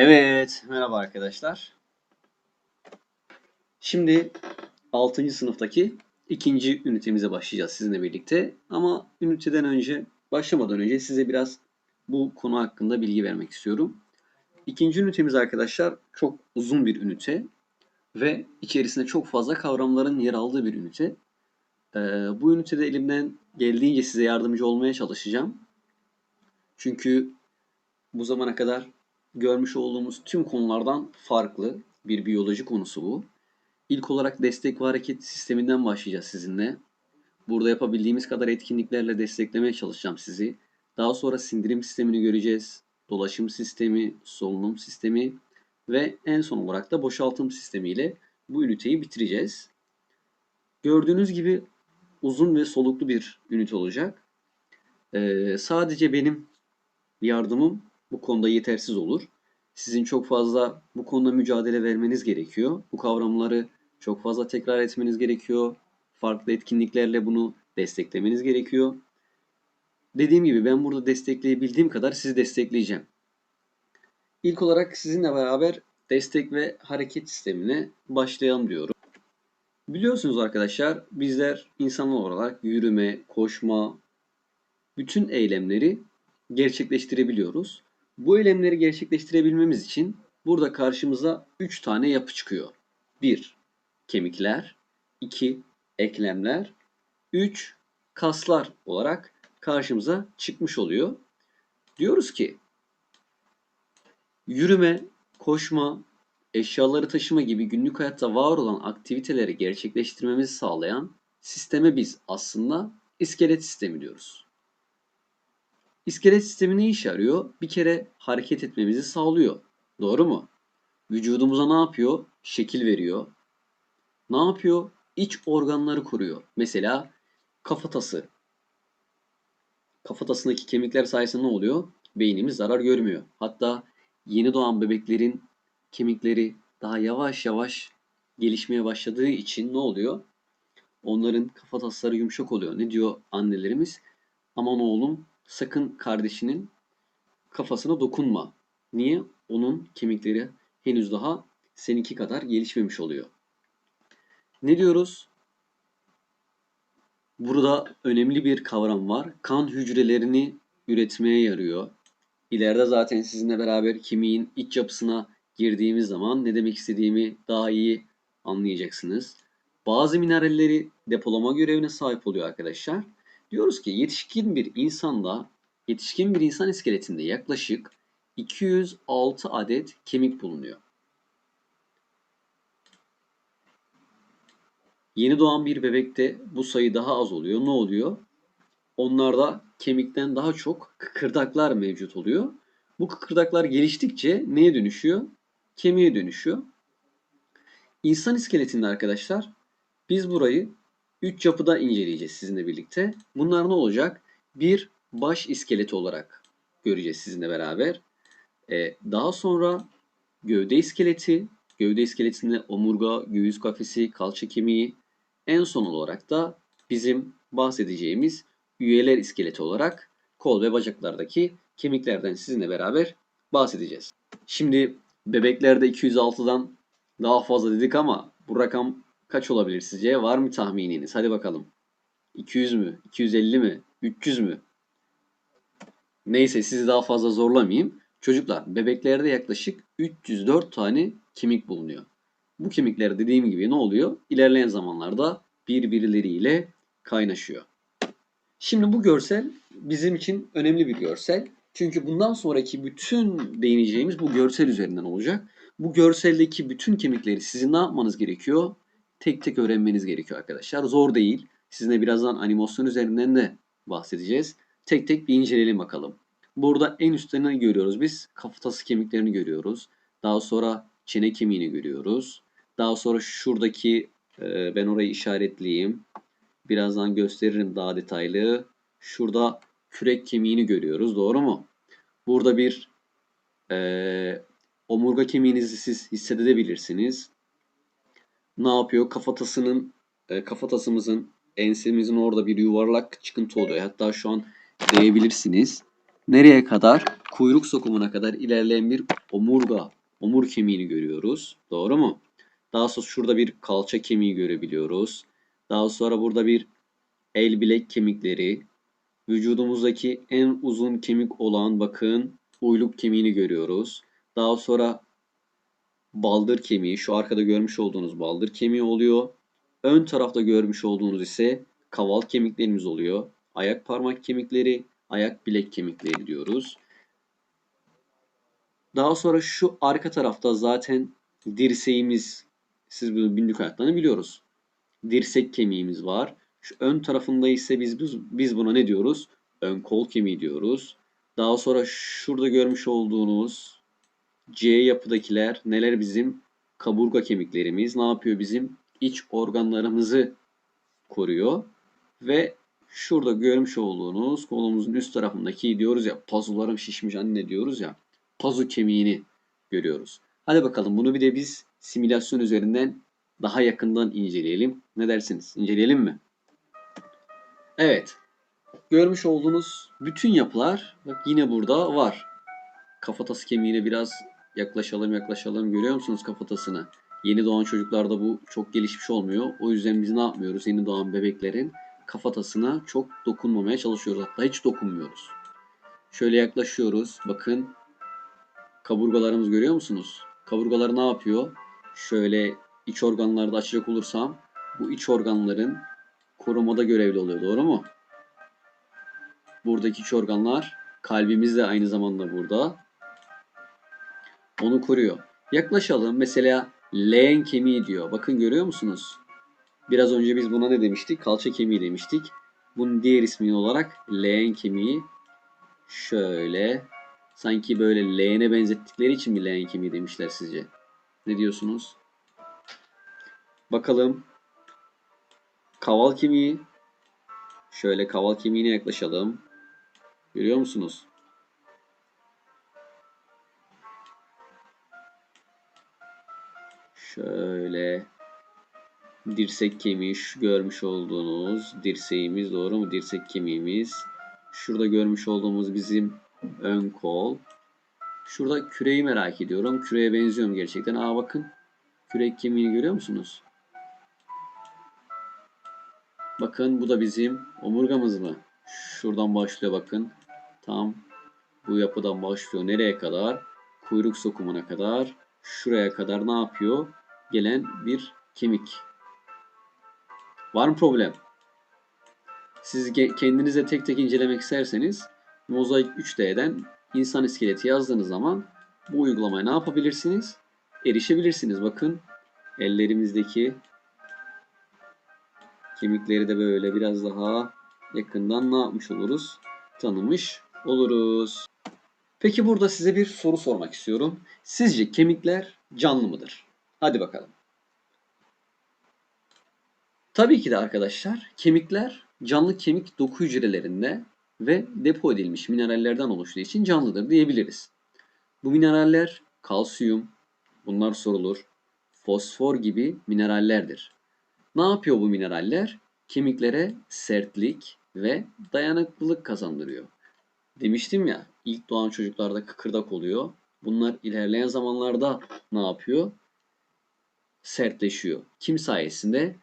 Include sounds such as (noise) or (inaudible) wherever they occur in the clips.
Evet, merhaba arkadaşlar. Şimdi 6. sınıftaki ikinci ünitemize başlayacağız sizinle birlikte. Ama üniteden önce, başlamadan önce size biraz bu konu hakkında bilgi vermek istiyorum. İkinci ünitemiz arkadaşlar çok uzun bir ünite ve içerisinde çok fazla kavramların yer aldığı bir ünite. Ee, bu ünitede elimden geldiğince size yardımcı olmaya çalışacağım. Çünkü bu zamana kadar görmüş olduğumuz tüm konulardan farklı bir biyoloji konusu bu. İlk olarak destek ve hareket sisteminden başlayacağız sizinle. Burada yapabildiğimiz kadar etkinliklerle desteklemeye çalışacağım sizi. Daha sonra sindirim sistemini göreceğiz. Dolaşım sistemi, solunum sistemi ve en son olarak da boşaltım sistemiyle bu üniteyi bitireceğiz. Gördüğünüz gibi uzun ve soluklu bir ünite olacak. Ee, sadece benim yardımım bu konuda yetersiz olur. Sizin çok fazla bu konuda mücadele vermeniz gerekiyor. Bu kavramları çok fazla tekrar etmeniz gerekiyor. Farklı etkinliklerle bunu desteklemeniz gerekiyor. Dediğim gibi ben burada destekleyebildiğim kadar sizi destekleyeceğim. İlk olarak sizinle beraber destek ve hareket sistemine başlayalım diyorum. Biliyorsunuz arkadaşlar bizler insanlar olarak yürüme, koşma, bütün eylemleri gerçekleştirebiliyoruz. Bu eylemleri gerçekleştirebilmemiz için burada karşımıza 3 tane yapı çıkıyor. 1. Kemikler 2. Eklemler 3. Kaslar olarak karşımıza çıkmış oluyor. Diyoruz ki yürüme, koşma, eşyaları taşıma gibi günlük hayatta var olan aktiviteleri gerçekleştirmemizi sağlayan sisteme biz aslında iskelet sistemi diyoruz. İskelet sistemi ne işe yarıyor? Bir kere hareket etmemizi sağlıyor. Doğru mu? Vücudumuza ne yapıyor? Şekil veriyor. Ne yapıyor? İç organları koruyor. Mesela kafatası. Kafatasındaki kemikler sayesinde ne oluyor? Beynimiz zarar görmüyor. Hatta yeni doğan bebeklerin kemikleri daha yavaş yavaş gelişmeye başladığı için ne oluyor? Onların kafatasları yumuşak oluyor. Ne diyor annelerimiz? Aman oğlum sakın kardeşinin kafasına dokunma. Niye? Onun kemikleri henüz daha seninki kadar gelişmemiş oluyor. Ne diyoruz? Burada önemli bir kavram var. Kan hücrelerini üretmeye yarıyor. İleride zaten sizinle beraber kemiğin iç yapısına girdiğimiz zaman ne demek istediğimi daha iyi anlayacaksınız. Bazı mineralleri depolama görevine sahip oluyor arkadaşlar. Diyoruz ki yetişkin bir insanda, yetişkin bir insan iskeletinde yaklaşık 206 adet kemik bulunuyor. Yeni doğan bir bebekte bu sayı daha az oluyor. Ne oluyor? Onlarda kemikten daha çok kıkırdaklar mevcut oluyor. Bu kıkırdaklar geliştikçe neye dönüşüyor? Kemiğe dönüşüyor. İnsan iskeletinde arkadaşlar biz burayı 3 yapıda inceleyeceğiz sizinle birlikte. Bunlar ne olacak? Bir baş iskeleti olarak göreceğiz sizinle beraber. Ee, daha sonra gövde iskeleti, gövde iskeletinde omurga, göğüs kafesi, kalça kemiği. En son olarak da bizim bahsedeceğimiz üyeler iskeleti olarak kol ve bacaklardaki kemiklerden sizinle beraber bahsedeceğiz. Şimdi bebeklerde 206'dan daha fazla dedik ama bu rakam kaç olabilir sizce? Var mı tahmininiz? Hadi bakalım. 200 mü? 250 mi? 300 mü? Neyse sizi daha fazla zorlamayayım. Çocuklar bebeklerde yaklaşık 304 tane kemik bulunuyor. Bu kemikler dediğim gibi ne oluyor? İlerleyen zamanlarda birbirleriyle kaynaşıyor. Şimdi bu görsel bizim için önemli bir görsel. Çünkü bundan sonraki bütün değineceğimiz bu görsel üzerinden olacak. Bu görseldeki bütün kemikleri sizin ne yapmanız gerekiyor? Tek tek öğrenmeniz gerekiyor arkadaşlar. Zor değil. Sizinle birazdan animasyon üzerinden de bahsedeceğiz. Tek tek bir inceleyelim bakalım. Burada en üstte ne görüyoruz biz? Kafatası kemiklerini görüyoruz. Daha sonra çene kemiğini görüyoruz. Daha sonra şuradaki e, ben orayı işaretleyeyim. Birazdan gösteririm daha detaylı. Şurada kürek kemiğini görüyoruz. Doğru mu? Burada bir e, omurga kemiğinizi siz hissedebilirsiniz. Ne yapıyor? Kafatasının e, kafatasımızın ensemizin orada bir yuvarlak çıkıntı oluyor. Hatta şu an değebilirsiniz. nereye kadar? Kuyruk sokumuna kadar ilerleyen bir omurga, omur kemiğini görüyoruz. Doğru mu? Daha sonra şurada bir kalça kemiği görebiliyoruz. Daha sonra burada bir el bilek kemikleri, vücudumuzdaki en uzun kemik olan bakın uyluk kemiğini görüyoruz. Daha sonra baldır kemiği, şu arkada görmüş olduğunuz baldır kemiği oluyor. Ön tarafta görmüş olduğunuz ise kaval kemiklerimiz oluyor. Ayak parmak kemikleri, ayak bilek kemikleri diyoruz. Daha sonra şu arka tarafta zaten dirseğimiz, siz bunu günlük hayattan biliyoruz. Dirsek kemiğimiz var. Şu ön tarafında ise biz, biz, biz buna ne diyoruz? Ön kol kemiği diyoruz. Daha sonra şurada görmüş olduğunuz C yapıdakiler neler bizim? Kaburga kemiklerimiz. Ne yapıyor bizim? İç organlarımızı koruyor. Ve şurada görmüş olduğunuz kolumuzun üst tarafındaki diyoruz ya pazularım şişmiş anne diyoruz ya pazu kemiğini görüyoruz. Hadi bakalım bunu bir de biz simülasyon üzerinden daha yakından inceleyelim. Ne dersiniz? İnceleyelim mi? Evet. Görmüş olduğunuz bütün yapılar bak yine burada var. Kafatası kemiğine biraz yaklaşalım yaklaşalım. Görüyor musunuz kafatasını? Yeni doğan çocuklarda bu çok gelişmiş olmuyor. O yüzden biz ne yapmıyoruz? Yeni doğan bebeklerin kafatasına çok dokunmamaya çalışıyoruz. Hatta hiç dokunmuyoruz. Şöyle yaklaşıyoruz. Bakın kaburgalarımız görüyor musunuz? Kaburgalar ne yapıyor? Şöyle iç organlarda açacak olursam bu iç organların korumada görevli oluyor. Doğru mu? Buradaki iç organlar kalbimiz de aynı zamanda burada. Onu koruyor. Yaklaşalım. Mesela leğen kemiği diyor. Bakın görüyor musunuz? Biraz önce biz buna ne demiştik? Kalça kemiği demiştik. Bunun diğer ismi olarak leğen kemiği. Şöyle. Sanki böyle leğene benzettikleri için mi leğen kemiği demişler sizce? Ne diyorsunuz? Bakalım. Kaval kemiği. Şöyle kaval kemiğine yaklaşalım. Görüyor musunuz? Şöyle dirsek kemiği şu görmüş olduğunuz dirseğimiz doğru mu? Dirsek kemiğimiz. Şurada görmüş olduğumuz bizim ön kol. Şurada küreği merak ediyorum. Küreğe benziyorum gerçekten. Aa bakın. Kürek kemiğini görüyor musunuz? Bakın bu da bizim omurgamız mı? Şuradan başlıyor bakın. Tam bu yapıdan başlıyor. Nereye kadar? Kuyruk sokumuna kadar. Şuraya kadar ne yapıyor? Gelen bir kemik. Var mı problem? Siz kendinize tek tek incelemek isterseniz Mozaik 3D'den insan iskeleti yazdığınız zaman bu uygulamaya ne yapabilirsiniz? Erişebilirsiniz. Bakın ellerimizdeki kemikleri de böyle biraz daha yakından ne yapmış oluruz? Tanımış oluruz. Peki burada size bir soru sormak istiyorum. Sizce kemikler canlı mıdır? Hadi bakalım. Tabii ki de arkadaşlar kemikler canlı kemik doku hücrelerinde ve depo edilmiş minerallerden oluştuğu için canlıdır diyebiliriz. Bu mineraller kalsiyum, bunlar sorulur, fosfor gibi minerallerdir. Ne yapıyor bu mineraller? Kemiklere sertlik ve dayanıklılık kazandırıyor. Demiştim ya ilk doğan çocuklarda kıkırdak oluyor. Bunlar ilerleyen zamanlarda ne yapıyor? Sertleşiyor. Kim sayesinde?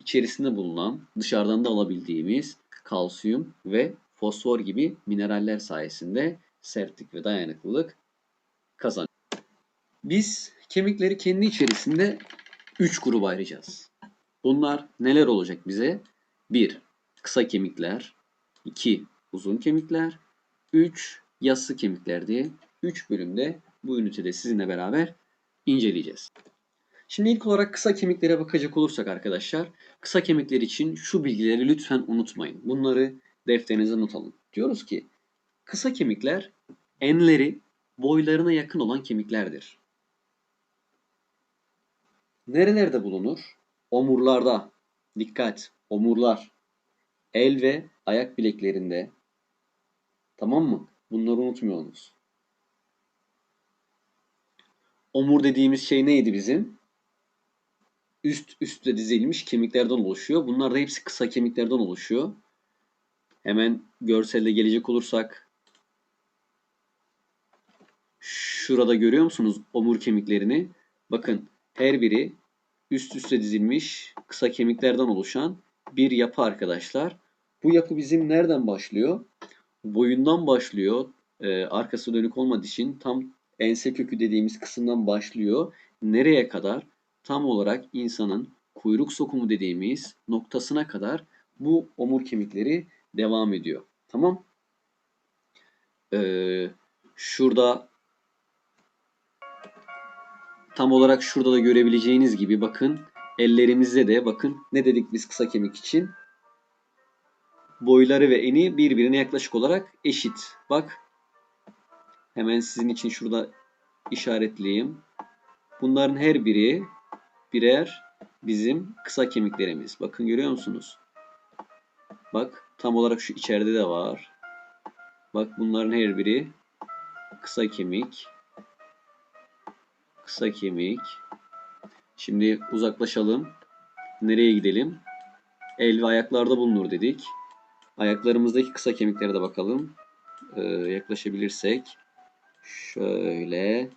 İçerisinde bulunan dışarıdan da alabildiğimiz kalsiyum ve fosfor gibi mineraller sayesinde sertlik ve dayanıklılık kazanıyor. Biz kemikleri kendi içerisinde 3 gruba ayıracağız. Bunlar neler olacak bize? 1. Kısa kemikler 2. Uzun kemikler 3. Yassı kemikler diye 3 bölümde bu ünitede sizinle beraber inceleyeceğiz. Şimdi ilk olarak kısa kemiklere bakacak olursak arkadaşlar, kısa kemikler için şu bilgileri lütfen unutmayın. Bunları defterinize not alın. Diyoruz ki kısa kemikler enleri boylarına yakın olan kemiklerdir. Nerelerde bulunur? Omurlarda. Dikkat. Omurlar. El ve ayak bileklerinde. Tamam mı? Bunları unutmuyorsunuz. Omur dediğimiz şey neydi bizim? Üst üste dizilmiş kemiklerden oluşuyor. Bunlar da hepsi kısa kemiklerden oluşuyor. Hemen görselde gelecek olursak Şurada görüyor musunuz omur kemiklerini? Bakın her biri üst üste dizilmiş kısa kemiklerden oluşan bir yapı arkadaşlar. Bu yapı bizim nereden başlıyor? Boyundan başlıyor. Ee, arkası dönük olmadığı için tam ense kökü dediğimiz kısımdan başlıyor. Nereye kadar? Tam olarak insanın kuyruk sokumu dediğimiz noktasına kadar bu omur kemikleri devam ediyor. Tamam? Ee, şurada tam olarak şurada da görebileceğiniz gibi bakın ellerimizde de bakın ne dedik biz kısa kemik için? Boyları ve eni birbirine yaklaşık olarak eşit. Bak hemen sizin için şurada işaretleyeyim. Bunların her biri birer bizim kısa kemiklerimiz. Bakın görüyor musunuz? Bak tam olarak şu içeride de var. Bak bunların her biri kısa kemik. Kısa kemik. Şimdi uzaklaşalım. Nereye gidelim? El ve ayaklarda bulunur dedik. Ayaklarımızdaki kısa kemiklere de bakalım. Ee, yaklaşabilirsek. Şöyle.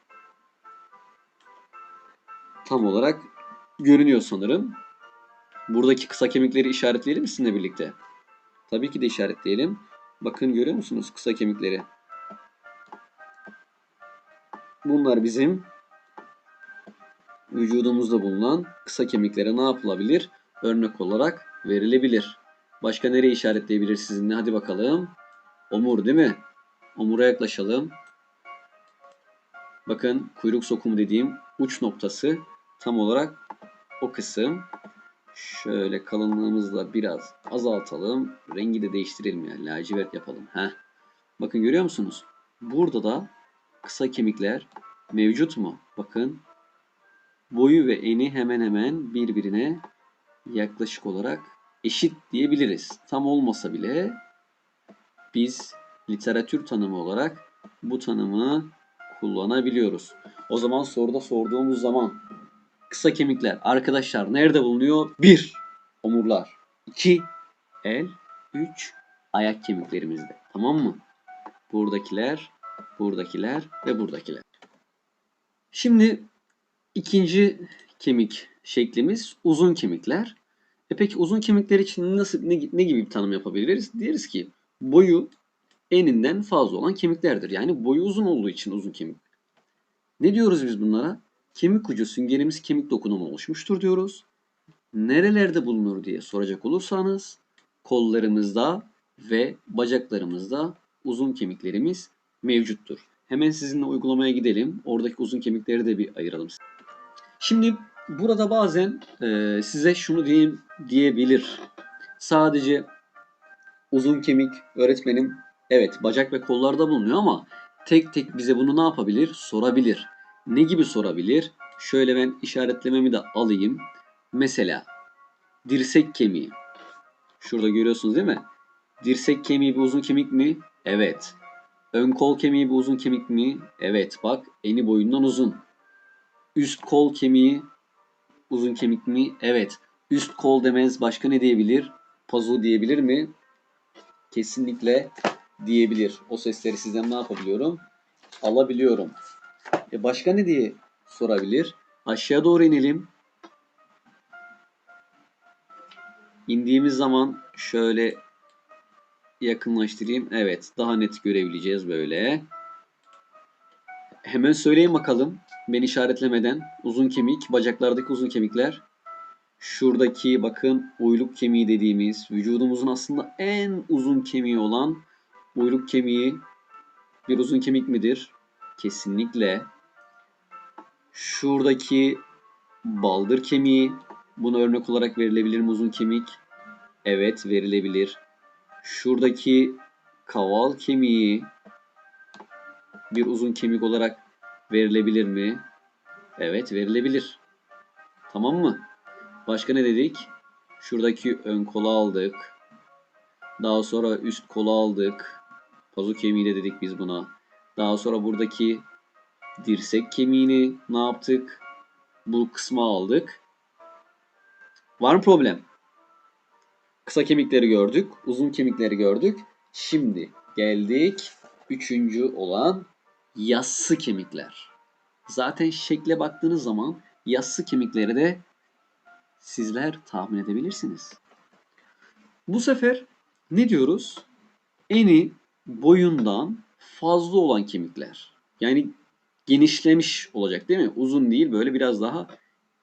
Tam olarak görünüyor sanırım. Buradaki kısa kemikleri işaretleyelim mi sizinle birlikte? Tabii ki de işaretleyelim. Bakın görüyor musunuz kısa kemikleri? Bunlar bizim vücudumuzda bulunan kısa kemiklere ne yapılabilir? Örnek olarak verilebilir. Başka nereye işaretleyebilir sizinle? Hadi bakalım. Omur değil mi? Omura yaklaşalım. Bakın kuyruk sokumu dediğim uç noktası tam olarak o kısım. Şöyle kalınlığımızla biraz azaltalım. Rengi de değiştirelim yani. Lacivert yapalım. Heh. Bakın görüyor musunuz? Burada da kısa kemikler mevcut mu? Bakın boyu ve eni hemen hemen birbirine yaklaşık olarak eşit diyebiliriz. Tam olmasa bile biz literatür tanımı olarak bu tanımı kullanabiliyoruz. O zaman soruda sorduğumuz zaman kısa kemikler arkadaşlar nerede bulunuyor? 1. Omurlar. 2. El. 3. Ayak kemiklerimizde. Tamam mı? Buradakiler, buradakiler ve buradakiler. Şimdi ikinci kemik şeklimiz uzun kemikler. E peki uzun kemikler için nasıl ne, ne gibi bir tanım yapabiliriz? Deriz ki boyu eninden fazla olan kemiklerdir. Yani boyu uzun olduğu için uzun kemik. Ne diyoruz biz bunlara? Kemik ucu süngerimiz kemik dokunumu oluşmuştur diyoruz. Nerelerde bulunur diye soracak olursanız kollarımızda ve bacaklarımızda uzun kemiklerimiz mevcuttur. Hemen sizinle uygulamaya gidelim. Oradaki uzun kemikleri de bir ayıralım. Şimdi burada bazen e, size şunu diyeyim diyebilir. Sadece uzun kemik öğretmenim evet bacak ve kollarda bulunuyor ama tek tek bize bunu ne yapabilir? Sorabilir. Ne gibi sorabilir? Şöyle ben işaretlememi de alayım. Mesela dirsek kemiği. Şurada görüyorsunuz değil mi? Dirsek kemiği bir uzun kemik mi? Evet. Ön kol kemiği bir uzun kemik mi? Evet. Bak eni boyundan uzun. Üst kol kemiği uzun kemik mi? Evet. Üst kol demez başka ne diyebilir? Pazu diyebilir mi? Kesinlikle diyebilir. O sesleri sizden ne yapabiliyorum? Alabiliyorum. E başka ne diye sorabilir? Aşağı doğru inelim. İndiğimiz zaman şöyle yakınlaştırayım. Evet, daha net görebileceğiz böyle. Hemen söyleyeyim bakalım. Ben işaretlemeden uzun kemik, bacaklardaki uzun kemikler. Şuradaki bakın uyluk kemiği dediğimiz vücudumuzun aslında en uzun kemiği olan uyluk kemiği bir uzun kemik midir? Kesinlikle. Şuradaki baldır kemiği buna örnek olarak verilebilir mi uzun kemik? Evet verilebilir. Şuradaki kaval kemiği bir uzun kemik olarak verilebilir mi? Evet verilebilir. Tamam mı? Başka ne dedik? Şuradaki ön kola aldık. Daha sonra üst kola aldık. Pazu kemiği de dedik biz buna. Daha sonra buradaki dirsek kemiğini ne yaptık? Bu kısma aldık. Var mı problem? Kısa kemikleri gördük. Uzun kemikleri gördük. Şimdi geldik üçüncü olan yassı kemikler. Zaten şekle baktığınız zaman yassı kemikleri de sizler tahmin edebilirsiniz. Bu sefer ne diyoruz? Eni boyundan fazla olan kemikler. Yani genişlemiş olacak değil mi? Uzun değil böyle biraz daha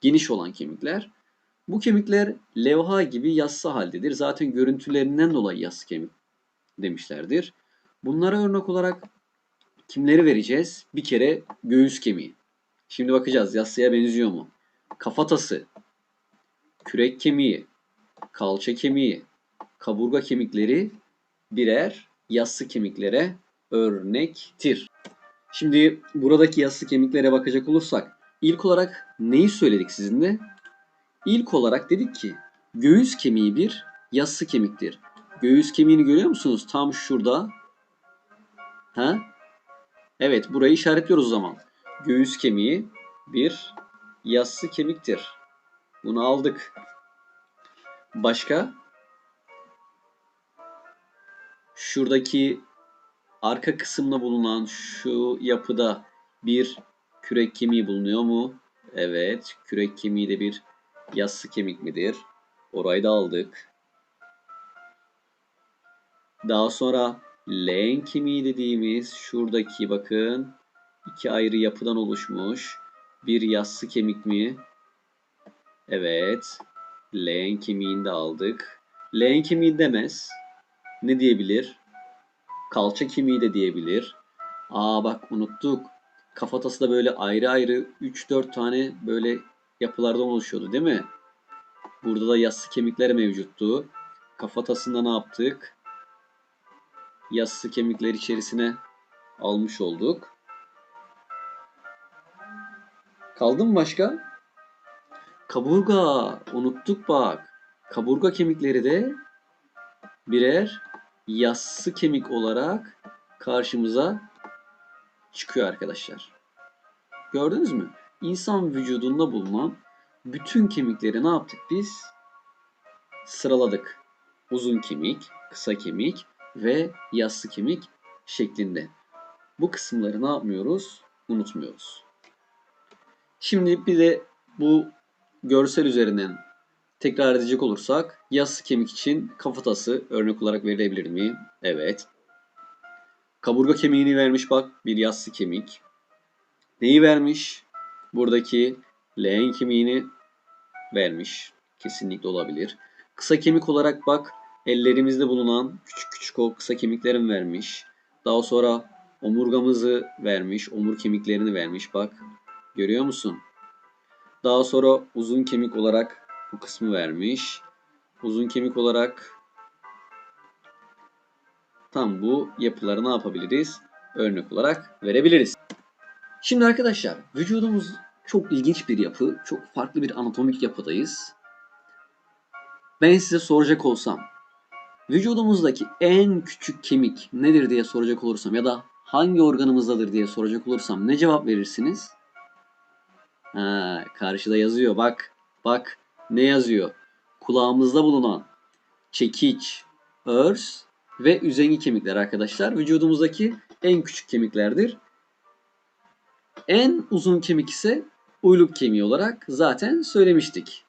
geniş olan kemikler. Bu kemikler levha gibi yassı haldedir. Zaten görüntülerinden dolayı yassı kemik demişlerdir. Bunlara örnek olarak kimleri vereceğiz? Bir kere göğüs kemiği. Şimdi bakacağız yassıya benziyor mu? Kafatası, kürek kemiği, kalça kemiği, kaburga kemikleri birer yassı kemiklere örnektir. Şimdi buradaki yassı kemiklere bakacak olursak ilk olarak neyi söyledik sizinle? İlk olarak dedik ki göğüs kemiği bir yassı kemiktir. Göğüs kemiğini görüyor musunuz? Tam şurada. Ha? Evet, burayı işaretliyoruz o zaman. Göğüs kemiği bir yassı kemiktir. Bunu aldık. Başka? Şuradaki arka kısımda bulunan şu yapıda bir kürek kemiği bulunuyor mu? Evet, kürek kemiği de bir yassı kemik midir? Orayı da aldık. Daha sonra leğen kemiği dediğimiz şuradaki bakın iki ayrı yapıdan oluşmuş bir yassı kemik mi? Evet. Leğen kemiğini de aldık. Leğen kemiği demez. Ne diyebilir? Kalça kemiği de diyebilir. Aa bak unuttuk. Kafatası da böyle ayrı ayrı 3-4 tane böyle yapılardan oluşuyordu değil mi? Burada da yassı kemikler mevcuttu. Kafatasında ne yaptık? Yassı kemikler içerisine almış olduk. Kaldı mı başka? Kaburga. Unuttuk bak. Kaburga kemikleri de birer yassı kemik olarak karşımıza çıkıyor arkadaşlar. Gördünüz mü? İnsan vücudunda bulunan bütün kemikleri ne yaptık biz? Sıraladık. Uzun kemik, kısa kemik ve yassı kemik şeklinde. Bu kısımları ne yapmıyoruz? Unutmuyoruz. Şimdi bir de bu görsel üzerinden tekrar edecek olursak yassı kemik için kafatası örnek olarak verilebilir mi? Evet. Kaburga kemiğini vermiş bak bir yassı kemik. Neyi vermiş? Buradaki leğen kemiğini vermiş. Kesinlikle olabilir. Kısa kemik olarak bak ellerimizde bulunan küçük küçük o kısa kemiklerin vermiş. Daha sonra omurgamızı vermiş. Omur kemiklerini vermiş bak. Görüyor musun? Daha sonra uzun kemik olarak bu kısmı vermiş. Uzun kemik olarak tam bu yapıları ne yapabiliriz? Örnek olarak verebiliriz. Şimdi arkadaşlar vücudumuz çok ilginç bir yapı. Çok farklı bir anatomik yapıdayız. Ben size soracak olsam vücudumuzdaki en küçük kemik nedir diye soracak olursam ya da hangi organımızdadır diye soracak olursam ne cevap verirsiniz? Ha, karşıda yazıyor bak. Bak ne yazıyor? Kulağımızda bulunan çekiç, örs ve üzengi kemikler arkadaşlar. Vücudumuzdaki en küçük kemiklerdir. En uzun kemik ise uyluk kemiği olarak zaten söylemiştik.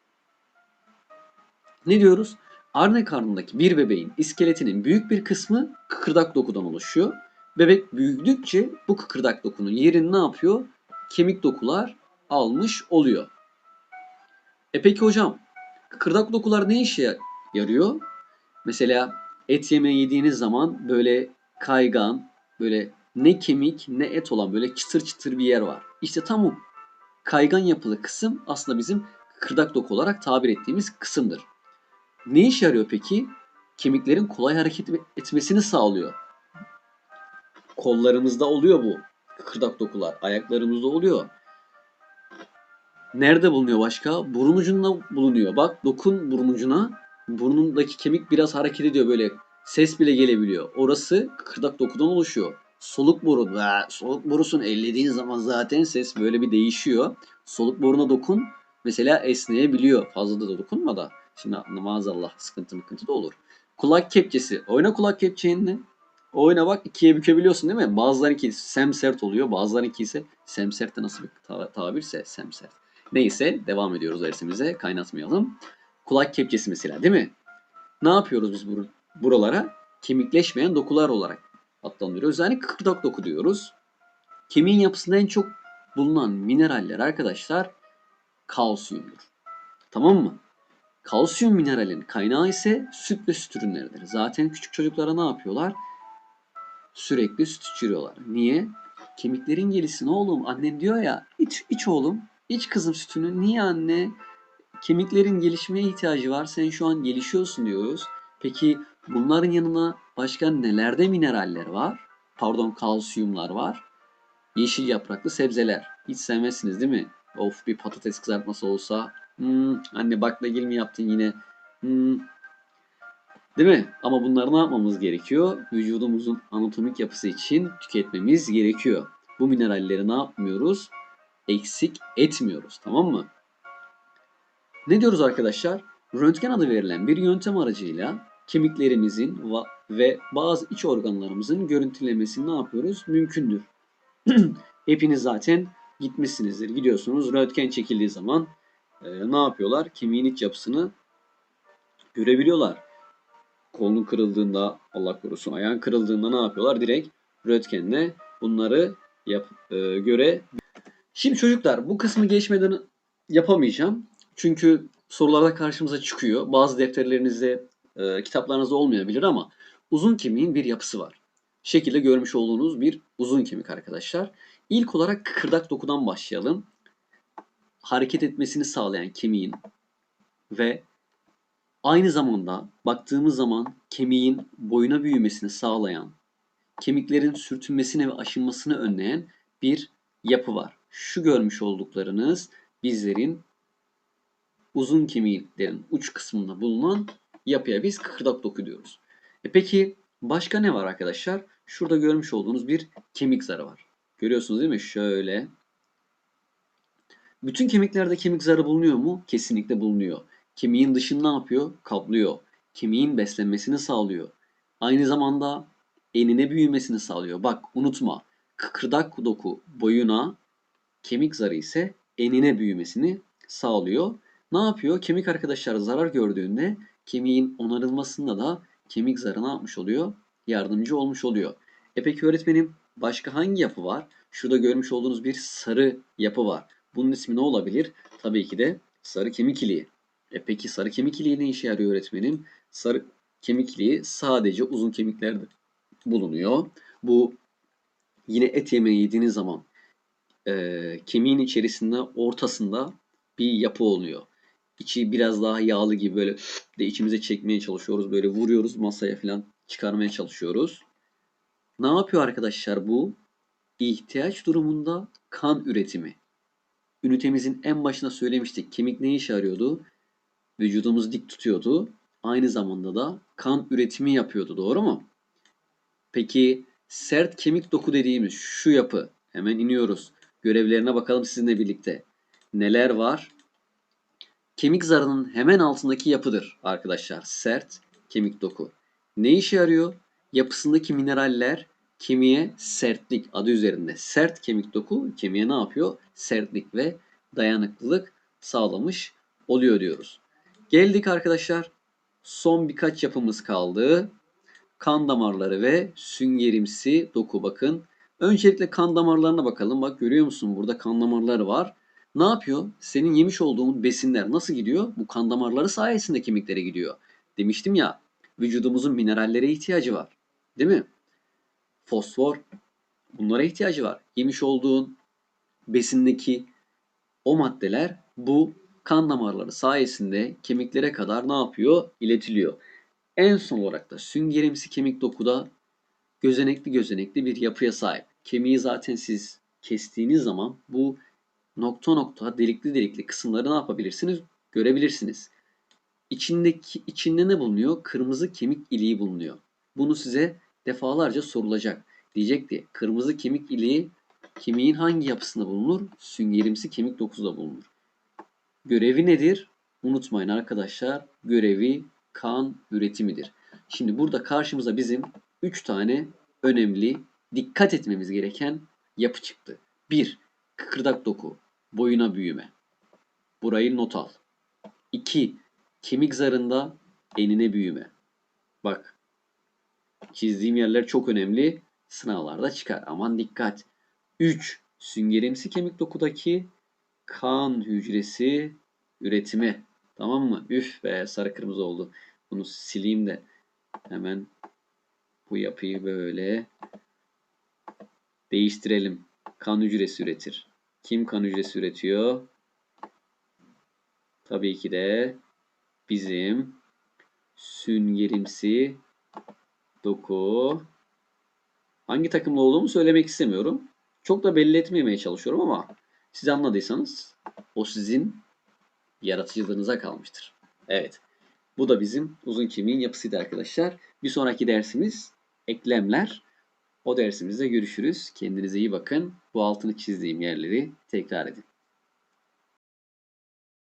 Ne diyoruz? Arne karnındaki bir bebeğin iskeletinin büyük bir kısmı kıkırdak dokudan oluşuyor. Bebek büyüdükçe bu kıkırdak dokunun yerini ne yapıyor? Kemik dokular almış oluyor. E peki hocam, kıkırdak dokular ne işe yarıyor? Mesela et yemeği yediğiniz zaman böyle kaygan, böyle ne kemik ne et olan böyle çıtır çıtır bir yer var. İşte tam o kaygan yapılı kısım aslında bizim kıkırdak doku olarak tabir ettiğimiz kısımdır. Ne işe yarıyor peki? Kemiklerin kolay hareket etmesini sağlıyor. Kollarımızda oluyor bu kıkırdak dokular. Ayaklarımızda oluyor. Nerede bulunuyor başka? Burun ucunda bulunuyor. Bak dokun burun ucuna. Burnundaki kemik biraz hareket ediyor böyle. Ses bile gelebiliyor. Orası kıkırdak dokudan oluşuyor. Soluk boru. Ve soluk borusunu ellediğin zaman zaten ses böyle bir değişiyor. Soluk boruna dokun. Mesela esneyebiliyor. Fazla da dokunma da. Şimdi maazallah sıkıntı mıkıntı da olur. Kulak kepçesi. Oyna kulak kepçeğini. Oyuna bak ikiye bükebiliyorsun değil mi? Bazılarınki semsert oluyor. Bazılarınki ise semsert de nasıl bir ta- tabirse semsert. Neyse devam ediyoruz dersimize. Kaynatmayalım. Kulak kepçesi mesela değil mi? Ne yapıyoruz biz bur- buralara? Kemikleşmeyen dokular olarak adlandırıyoruz. Yani kıkırdak doku diyoruz. Kemiğin yapısında en çok bulunan mineraller arkadaşlar kalsiyumdur. Tamam mı? Kalsiyum mineralin kaynağı ise süt ve süt ürünleridir. Zaten küçük çocuklara ne yapıyorlar? Sürekli süt içiriyorlar. Niye? Kemiklerin gelişsin oğlum. Annen diyor ya iç, iç oğlum. İç kızım sütünü. Niye anne? Kemiklerin gelişmeye ihtiyacı var. Sen şu an gelişiyorsun diyoruz. Peki bunların yanına başka nelerde mineraller var? Pardon kalsiyumlar var. Yeşil yapraklı sebzeler. Hiç sevmezsiniz değil mi? Of bir patates kızartması olsa. Hmm, anne baklagil mi yaptın yine? Hmm. Değil mi? Ama bunları ne yapmamız gerekiyor? Vücudumuzun anatomik yapısı için tüketmemiz gerekiyor. Bu mineralleri ne yapmıyoruz? Eksik etmiyoruz. Tamam mı? Ne diyoruz arkadaşlar? Röntgen adı verilen bir yöntem aracıyla kemiklerimizin ve bazı iç organlarımızın görüntülemesini ne yapıyoruz? Mümkündür. (clears throat) Hepiniz zaten gitmişsinizdir. Gidiyorsunuz röntgen çekildiği zaman e, ne yapıyorlar? Kemiğin iç yapısını görebiliyorlar. Kolun kırıldığında Allah korusun ayağın kırıldığında ne yapıyorlar? Direkt röntgenle bunları yap, e, göre. Şimdi çocuklar bu kısmı geçmeden yapamayacağım. Çünkü sorularda karşımıza çıkıyor. Bazı defterlerinizde, e, kitaplarınızda olmayabilir ama uzun kemiğin bir yapısı var. Şekilde görmüş olduğunuz bir uzun kemik arkadaşlar. İlk olarak kıkırdak dokudan başlayalım. Hareket etmesini sağlayan kemiğin ve aynı zamanda baktığımız zaman kemiğin boyuna büyümesini sağlayan, kemiklerin sürtünmesini ve aşınmasını önleyen bir yapı var. Şu görmüş olduklarınız bizlerin uzun kemiklerin uç kısmında bulunan yapıya biz kıkırdak doku diyoruz. E peki başka ne var arkadaşlar? Şurada görmüş olduğunuz bir kemik zarı var. Görüyorsunuz değil mi? Şöyle. Bütün kemiklerde kemik zarı bulunuyor mu? Kesinlikle bulunuyor. Kemiğin dışını ne yapıyor? Kaplıyor. Kemiğin beslenmesini sağlıyor. Aynı zamanda enine büyümesini sağlıyor. Bak unutma. Kıkırdak doku boyuna, kemik zarı ise enine büyümesini sağlıyor. Ne yapıyor? Kemik arkadaşlar zarar gördüğünde kemiğin onarılmasında da kemik zarı ne yapmış oluyor? Yardımcı olmuş oluyor. E peki öğretmenim başka hangi yapı var? Şurada görmüş olduğunuz bir sarı yapı var. Bunun ismi ne olabilir? Tabii ki de sarı kemik iliği. E peki sarı kemik iliği ne işe yarıyor öğretmenim? Sarı kemik iliği sadece uzun kemiklerde bulunuyor. Bu yine et yemeği yediğiniz zaman e, kemiğin içerisinde ortasında bir yapı oluyor. İçi biraz daha yağlı gibi böyle de içimize çekmeye çalışıyoruz. Böyle vuruyoruz masaya falan çıkarmaya çalışıyoruz. Ne yapıyor arkadaşlar bu? İhtiyaç durumunda kan üretimi. Ünitemizin en başına söylemiştik. Kemik ne işe yarıyordu? Vücudumuzu dik tutuyordu. Aynı zamanda da kan üretimi yapıyordu. Doğru mu? Peki sert kemik doku dediğimiz şu yapı. Hemen iniyoruz. Görevlerine bakalım sizinle birlikte. Neler var? Kemik zarının hemen altındaki yapıdır arkadaşlar. Sert kemik doku. Ne işe yarıyor? Yapısındaki mineraller kemiğe sertlik adı üzerinde. Sert kemik doku kemiğe ne yapıyor? Sertlik ve dayanıklılık sağlamış oluyor diyoruz. Geldik arkadaşlar. Son birkaç yapımız kaldı. Kan damarları ve süngerimsi doku bakın. Öncelikle kan damarlarına bakalım. Bak görüyor musun? Burada kan damarları var. Ne yapıyor? Senin yemiş olduğun besinler nasıl gidiyor? Bu kan damarları sayesinde kemiklere gidiyor. Demiştim ya, vücudumuzun minerallere ihtiyacı var. Değil mi? Fosfor, bunlara ihtiyacı var. Yemiş olduğun besindeki o maddeler bu kan damarları sayesinde kemiklere kadar ne yapıyor? İletiliyor. En son olarak da süngerimsi kemik dokuda gözenekli gözenekli bir yapıya sahip. Kemiği zaten siz kestiğiniz zaman bu nokta nokta delikli delikli kısımları ne yapabilirsiniz? Görebilirsiniz. İçindeki içinde ne bulunuyor? Kırmızı kemik iliği bulunuyor. Bunu size defalarca sorulacak. Diyecek ki kırmızı kemik iliği kemiğin hangi yapısında bulunur? Süngerimsi kemik dokuda bulunur. Görevi nedir? Unutmayın arkadaşlar. Görevi kan üretimidir. Şimdi burada karşımıza bizim 3 tane önemli, dikkat etmemiz gereken yapı çıktı. 1. Kıkırdak doku, boyuna büyüme. Burayı not al. 2. Kemik zarında enine büyüme. Bak, çizdiğim yerler çok önemli. Sınavlarda çıkar. Aman dikkat. 3. Süngerimsi kemik dokudaki kan hücresi üretimi. Tamam mı? Üf be sarı kırmızı oldu. Bunu sileyim de hemen bu yapıyı böyle değiştirelim. Kan hücresi üretir. Kim kan hücresi üretiyor? Tabii ki de bizim süngerimsi doku. Hangi takımlı olduğumu söylemek istemiyorum. Çok da belli etmemeye çalışıyorum ama siz anladıysanız o sizin yaratıcılığınıza kalmıştır. Evet. Bu da bizim uzun kemiğin yapısıydı arkadaşlar. Bir sonraki dersimiz eklemler. O dersimizde görüşürüz. Kendinize iyi bakın. Bu altını çizdiğim yerleri tekrar edin.